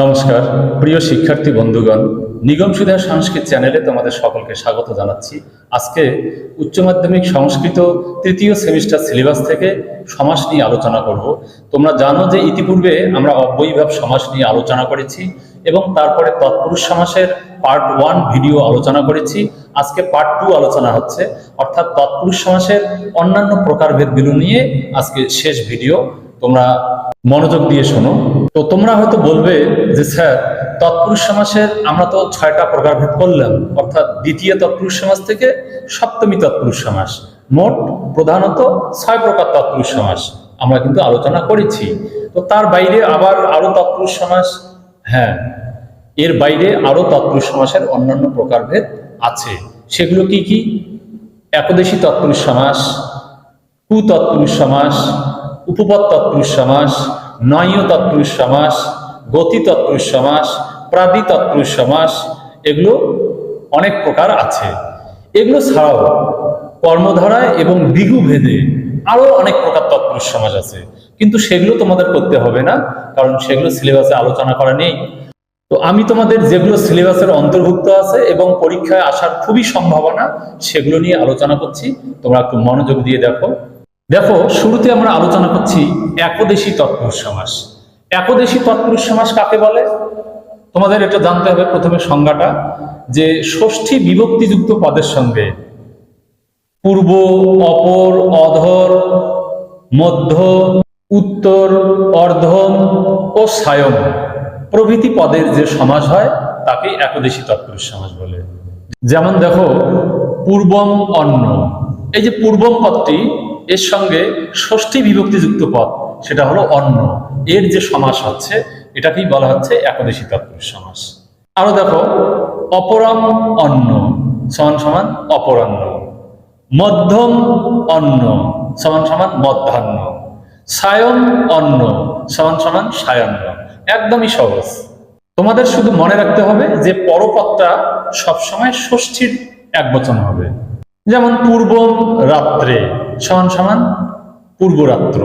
নমস্কার, প্রিয় শিক্ষার্থী বন্ধুগণ, নিগম সুধা সংস্কৃত চ্যানেলে তোমাদের সকলকে স্বাগত জানাচ্ছি। আজকে উচ্চ মাধ্যমিক সংস্কৃত তৃতীয় সেমিস্টার সিলেবাস থেকে সমাস নিয়ে আলোচনা করব। তোমরা জানো যে ইতিপূর্বে আমরা অব্যয়ীভাব সমাস নিয়ে আলোচনা করেছি এবং তারপরে তৎপুরুষ সমাসের পার্ট ওয়ান ভিডিও আলোচনা করেছি। আজকে পার্ট টু আলোচনা হচ্ছে, অর্থাৎ তৎপুরুষ সমাসের অন্যান্য প্রকারভেদগুলো নিয়ে আজকে শেষ ভিডিও। তোমরা মনোযোগ দিয়ে শোনো। তো তোমরা হয়তো বলবে যে, স্যার, তৎপুরুষ সমাসের আমরা তো ছয়টা প্রকারভেদ করলাম। অর্থাৎ দ্বিতীয় তৎপুরুষ সমাস থেকে সপ্তমী তৎপুরুষ সমাস। মোট প্রধানত ছয় প্রকার তৎপুরুষ সমাস আমরা কিন্তু আলোচনা করেছি। তো তার বাইরে আবার আরও তৎপুরুষ সমাস হ্যাঁ এর বাইরে আরও তৎপুরুষ সমাসের অন্যান্য প্রকারভেদ আছে। সেগুলো কি কি? একদেশী তৎপুরুষ সমাস, কুতৎপুরুষ সমাস উপপদ তৎপুরুষ সমাস নয় তৎপুরুষ সমাস গতি তৎপুরুষ সমাস প্রাদি তৎপুরুষ সমাস এগুলো অনেক প্রকার আছে। এগুলো ছাড়াও কর্মধারায় এবং বিহু ভেদে আরও অনেক প্রকার তৎপুরুষ সমাজ আছে। কিন্তু সেগুলো তোমাদের করতে হবে না, কারণ সেগুলো সিলেবাসে আলোচনা করা নেই। তো আমি তোমাদের যেগুলো সিলেবাসের অন্তর্ভুক্ত আছে এবং পরীক্ষায় আসার খুবই সম্ভাবনা, সেগুলো নিয়ে আলোচনা করছি। তোমরা একটু মনোযোগ দিয়ে দেখো। দেখো, শুরুতে আমরা আলোচনা করছি একদেশী তৎপুরুষ সমাস। একদেশী তৎপুরুষ সমাস কাকে বলে? তোমাদের এটা জানতে হবে প্রথমে সংজ্ঞাটা, যে ষষ্ঠী বিভক্তিযুক্ত পদের সঙ্গে পূর্ব, অপর, অধর, মধ্য, উত্তর, অর্ধম ও সায়ম প্রভৃতি পদের যে সমাজ হয়, তাকে একদেশী তৎপুরুষ সমাস বলে। যেমন দেখো, পূর্বম অন্ন এই যে পূর্বম পদটি এর সঙ্গে ষষ্ঠী বিভক্তিযুক্ত পদ, সেটা হলো অন্ন। এর যে সমাস হচ্ছে, এটাকেই বলা হচ্ছে একদেশী তৎপুরুষ সমাস। আরও দেখো, অপরম অন্ন, সমান সমান অপরাহ্ন। মধ্যম অন্ন, সমান সমান মধ্যাহ্ন। সায়ন অন্ন, সমান সমান সায়ান্ন একদমই সহজ। তোমাদের শুধু মনে রাখতে হবে যে পরপদটা সবসময় ষষ্ঠীর এক বচন হবে। যেমন পূর্বম রাত্রে সমান সমান পূর্বরাত্র।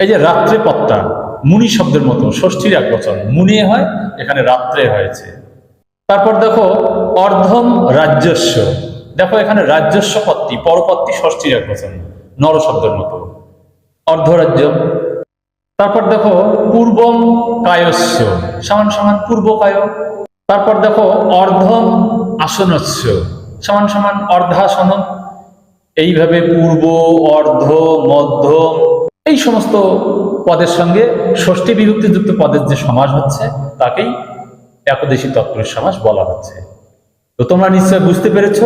এই যে রাত্রে পত্তা মুনি শব্দের মতো, ষষ্ঠীর এক বচন মুনি হয়, এখানে রাত্রে হয়েছে। তারপর দেখো, অর্ধম রাজ্যস্ব দেখো এখানে রাজ্যস্ব পত্তি পরপত্তি ষষ্ঠীর এক বচন নর শব্দের মতো। অর্ধরাজ্য। তারপর দেখো, পূর্বম কায়স্য, সমান সমান পূর্ব কায় তারপর দেখো, অর্ধম আসনস্য, সমান সমান অর্ধাসন এইভাবে পূর্ব, অর্ধ মধ্যম এই সমস্ত পদের সঙ্গে ষষ্ঠী বিভক্তিযুক্ত পদের যে সমাস হচ্ছে, তাকেই একদেশী তৎপুরুষ সমাস বলা হচ্ছে। তো তোমরা নিশ্চয় বুঝতে পেরেছ?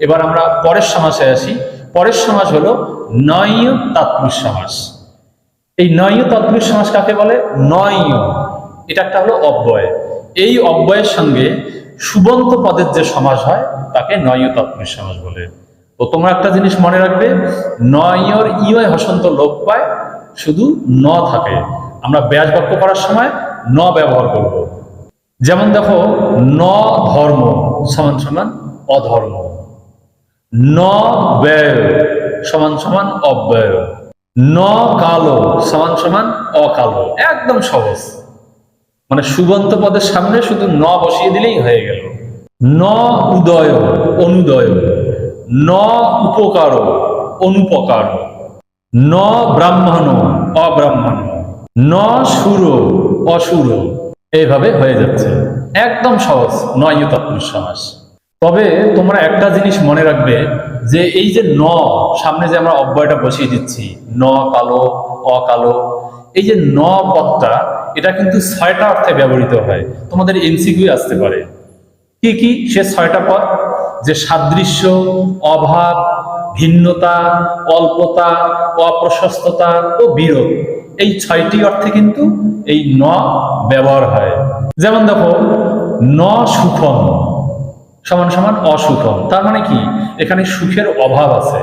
এবার আমরা পরের সমাসে আসি। পরের সমাস হলো নয় তৎপুরুষ সমাস। এই নয় তৎপুরুষ সমাস কাকে বলে? নয় এটা একটা হলো অব্যয়। এই অব্যয়ের সঙ্গে সুবন্ত পদের যে সমাস হয়, তাকে নয় তৎপুরুষ সমাস বলে। তো তোমরা একটা জিনিস মনে রাখবে, নয়র ইয় হসন্ত লোপ পায়, শুধু ন থাকে। আমরা ব্যাস বাক্য করার সময় ন ব্যবহার করব। যেমন দেখো, ন ধর্ম, সমান সমান অধর্ম। ন ব্যয়, সমান সমান অব্যয়। ন কালো, সমান সমান অকালো। একদম সহজ। মানে সুগন্ত পদের সামনে শুধু ন বসিয়ে দিলেই হয়ে গেল। ন উদয়, অনুদয়। ন উপকার, অনুপকার। ন ব্রাহ্মণ, অব্রাহ্মণ। ন সুর, অসুর। এইভাবে হয়ে যাচ্ছে। একদম সহজ, নয় তৎপুরুষ সমাস তবে তোমরা একটা জিনিস মনে রাখবে যে এই যে ন, সামনে যে আমরা অব্যয়টা বসিয়ে দিচ্ছি, ন কালো, অকালো, এই যে ন পদটা, এটা কিন্তু ছয়টা অর্থে ব্যবহৃত হয়। তোমাদের এমসিকিউ আসতে পারে। কি কি? সে ছয়টা পদ? যে সাদৃশ্য, অভাব, ভিন্নতা, অল্পতা, অপ্রশস্ততা ও বিরোধ। এই ছয়টি অর্থে কিন্তু এই ন ব্যবহার হয়। যেমন দেখো, ন সুখম, সমান সমান অসুখম। তার মানে কি? এখানে সুখের অভাব আছে।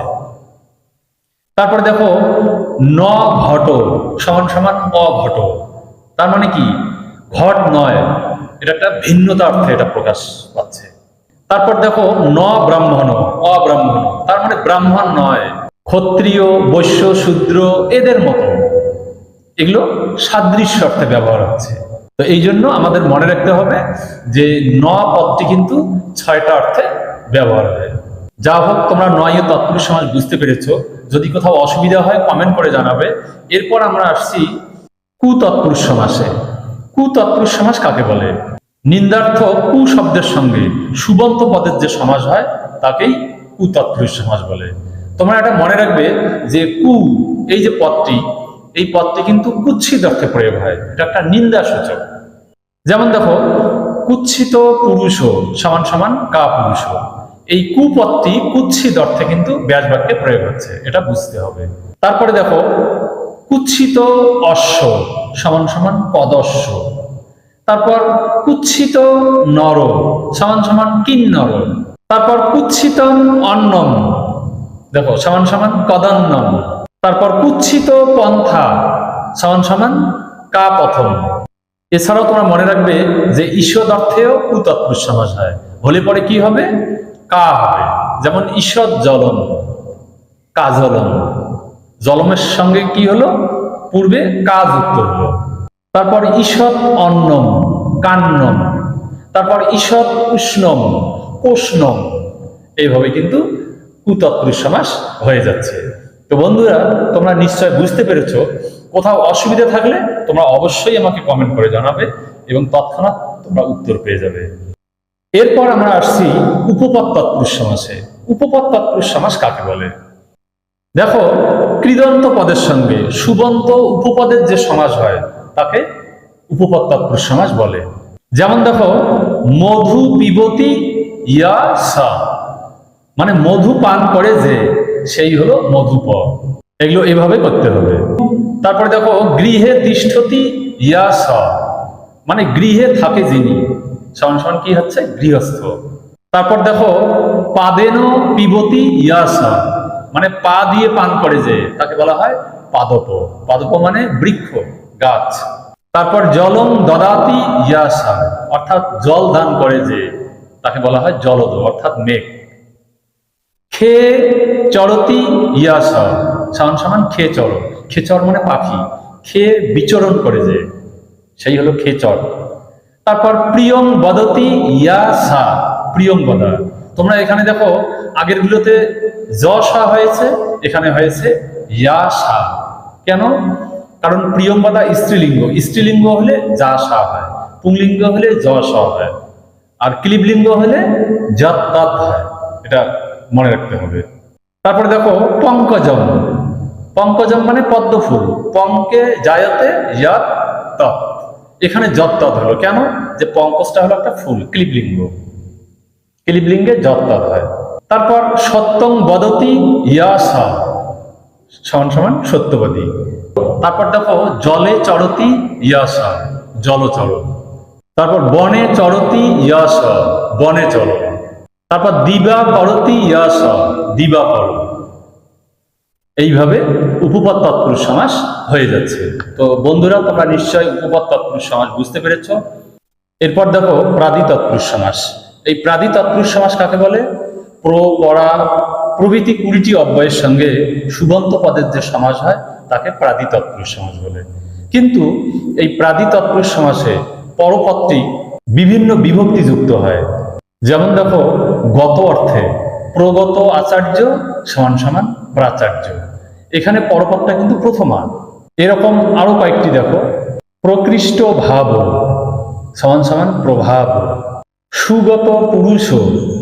তারপর দেখো, ন ঘট, সমান সমান অঘট। তার মানে কি? ঘট নয়, এটা একটা ভিন্নতা অর্থে এটা প্রকাশ পাচ্ছে। তারপর দেখো ন ব্রাহ্মণ অব্রাহ্মণ। তার মানে ব্রাহ্মণ নয়, ক্ষত্রিয়, বৈশ্য, শূদ্র, এদের মতো। এগুলো সাদৃশ্য অর্থে ব্যবহার হচ্ছে। তো এই জন্য আমাদের মনে রাখতে হবে যে ন পদটি কিন্তু ছয়টা অর্থে ব্যবহার হয়। যা হোক, তোমরা নয় তৎপুরুষ সমাজ বুঝতে পেরেছ। যদি কোথাও অসুবিধা হয় কমেন্ট করে জানাবে। এরপর আমরা আসছি কুতৎপুরুষ সমাসে। কুতৎপুরুষ সমাস কাকে বলে? নিন্দার্থ কু শব্দের সঙ্গে সুবন্ত পদের যে সমাজ হয়, তাকেই কুতৎপুরুষ সমাজ বলে। তোমরা এটা মনে রাখবে যে কু, এই যে পদটি, এই পদটি কিন্তু কুচ্ছিত অর্থে প্রয়োগ হয়। এটা একটা নিন্দা সূচক। যেমন দেখো, কুচ্ছিত পুরুষ সমান সমান কা পুরুষ এই কুপদটি কুচ্ছিত অর্থে কিন্তু ব্যাস বাক্যে প্রয়োগ হচ্ছে, এটা বুঝতে হবে। তারপরে দেখো, কুচ্ছিত অশ্ব সমান সমান পদস্য তারপর কুচ্ছিত নর সমান সমান কিন্নর তারপর কুচ্ছিতম অন্নম, দেখো, সমান সমান কদন্নম। তারপর কুচ্ছিত পন্থা, সমান সমান কা পথম এছাড়াও তোমরা মনে রাখবে যে ঈশ্বর অর্থেও কুতৎপুরুষ সমাস হয়। হলে পরে কি হবে? কা হবে। যেমন ঈশ্বর জলম কাজলম জলমের সঙ্গে কি হলো? পূর্বে কা যুক্ত হলো। তারপর ঈষৎ অন্নম, কান্নম, তারপর ঈষৎ উষ্ণম, কোষ্ণম। এইভাবে কিন্তু কুতৎপুরুষ সমাস হয়ে যাচ্ছে। তো বন্ধুরা, তোমরা নিশ্চয় বুঝতে পেরেছ, কোথাও অসুবিধা থাকলে তোমরা অবশ্যই আমাকে কমেন্ট করে জানাবে এবং তৎক্ষণাৎ তোমরা উত্তর পেয়ে যাবে। এরপর আমরা আসছি উপপদ তৎপুরুষ সমাসে। উপপদ তৎপুরুষ সমাস কাকে বলে? দেখো, কৃদন্ত পদের সঙ্গে সুবন্ত উপপদের যে সমাস হয় তাকে উপপদ তৎপুরুষ সমাস বলে। যেমন দেখো, মধু পিবতী ইয়া সা। মানে মধু পান করে যে, সেই হলো মধুপ এগুলো এভাবে করতে হবে। তারপরে দেখো, গৃহে তিষ্ঠতি ইয়া স। মানে গৃহে থাকে যিনি। সমান সমান কি হচ্ছে? গৃহস্থ। তারপর দেখো, পাদেন পিবতি ইয়া স। মানে পা দিয়ে পান করে যে, তাকে বলা হয় পাদপ। পাদপ মানে বৃক্ষ। গাছ। তারপর জলম দদাতি ইয়াসা, অর্থাৎ জল দান করে যে, তাকে বলা হয় জলদ, অর্থাৎ মেঘ। খে চরতি ইয়াস, সমান সমান খে চর। খেচর মানে পাখি। খে বিচরণ করে যে, সেই হলো খেচর তারপর প্রিয়ং বদতি ইয়াসা, প্রিয়ং বদা। তোমরা এখানে দেখো আগের গুলোতে সা হয়েছে, এখানে হয়েছে ইয়াসা। কেন? কারণ প্রিয়ম্বদা স্ত্রীলিঙ্গ। স্ত্রীলিঙ্গ হলে যা সা হয়, পুংলিঙ্গ হলে জ স হয়, আর ক্লিবলিঙ্গ হলে যত তৎ হয়, এটা মনে রাখতে হবে। তারপরে দেখো, পঙ্কজম। পঙ্কজম মানে পদ্ম ফুল। পঙ্কে জায়তে এখানে যত হলো কেন? যে পঙ্কজটা হলো একটা ফুল ক্লিবলিঙ্গ ক্লিবলিঙ্গে যত তৎ হয়। তারপর সত্যং বদতি ইয়াসা সমান সমান সত্যবাদী। তারপর দেখো, জলে চরতি ইয়াসা জলচর তারপর বনে চরতি ইয়াস বনে চর তারপর দিবা করতি ইয়াস দিবা কর। এইভাবে উপপদ তৎপুরুষ সমাস হয়ে যাচ্ছে। তো বন্ধুরা, তোমরা নিশ্চয় উপপদ তৎপুরুষ সমাস বুঝতে পেরেছ। এরপর দেখো, প্রাদি তৎপুরুষ সমাস। এই প্রাদি তৎপুরুষ সমাস কাকে বলে? প্র পরা প্রভৃতি কুড়িটি অব্যয়ের সঙ্গে সুবন্ত পদের যে সমাস হয়, তাকে প্রাদি তৎপুরুষ সমাস বলে। কিন্তু এই প্রাদি তৎপুরুষ সমাসে পরপদটি বিভিন্ন বিভক্তি যুক্ত হয়। যেমন দেখো, গত অর্থে প্রগত আচার্য সমান সমান প্রাচার্য। এখানে পরপদটা কিন্তু প্রথমা। এরকম আরও কয়েকটি দেখো, প্রকৃষ্ট ভাব সমান সমান প্রভাব। সুগত পুরুষ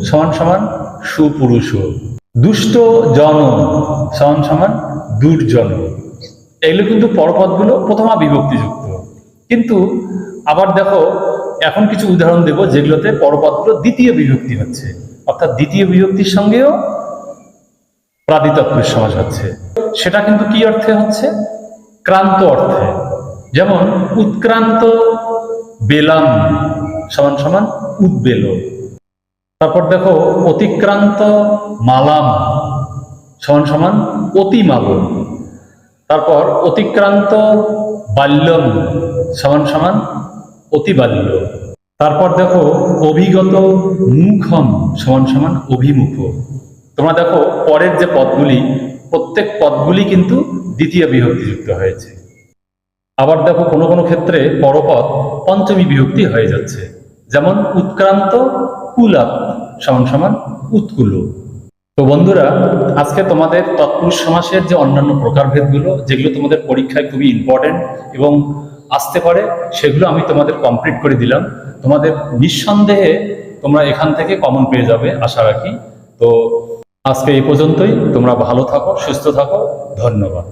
সমান সমান সুপুরুষ দুষ্ট জন সমান সমান দুর্জন এগুলো কিন্তু পরপদগুলো প্রথমা বিভক্তিযুক্ত। কিন্তু আবার দেখো, এখন কিছু উদাহরণ দেব যেগুলোতে পরপদগুলো দ্বিতীয় বিভক্তি হচ্ছে। অর্থাৎ দ্বিতীয় বিভক্তির সঙ্গেও প্রাদিতত্বের সমাজ হচ্ছে। সেটা কিন্তু কি অর্থে হচ্ছে? ক্রান্ত অর্থে। যেমন, উৎক্রান্ত বেলাম, সমান সমান উদ্বেল তারপর দেখো, অতিক্রান্ত মালাম, সমান সমান অতিমাল তারপর অতিক্রান্ত বাল্যম, সমান সমান অতিবাল্য। তারপর দেখো, অভিগত মুখম, সমান সমান অভিমুখ। তোমরা দেখো, পরের যে পদগুলি, প্রত্যেক পদগুলি কিন্তু দ্বিতীয় বিভক্তিযুক্ত হয়েছে। আবার দেখো, কোনো কোনো ক্ষেত্রে পরপদ পঞ্চমী বিভক্তি হয়ে যাচ্ছে। যেমন, উৎক্রান্ত কুলাত সমান সমান উৎকুল। তো বন্ধুরা, আজকে তোমাদের তৎপুরুষ সমাসের যে অন্যান্য প্রকারভেদগুলো, যেগুলো তোমাদের পরীক্ষায় খুবই ইম্পর্টেন্ট এবং আসতে পারে, সেগুলো আমি তোমাদের কমপ্লিট করে দিলাম। তোমাদের নিঃসন্দেহে তোমরা এখান থেকে কমন পেয়ে যাবে, আশা রাখি। তো আজকে এই পর্যন্তই। তোমরা ভালো থাকো, সুস্থ থাকো। ধন্যবাদ।